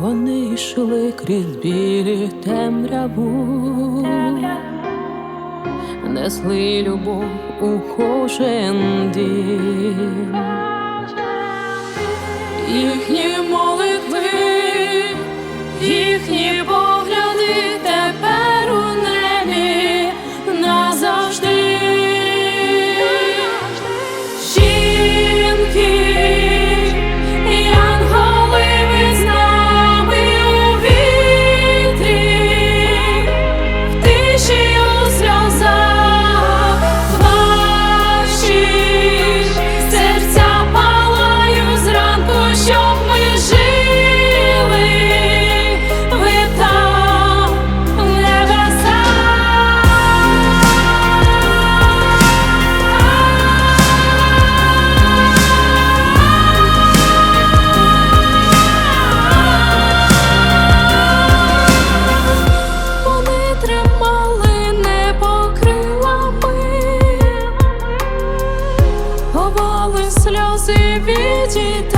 вони йшли крізь білі темряву, несли любов у кожен дім, їхні молитви, їхні бо. 自己的。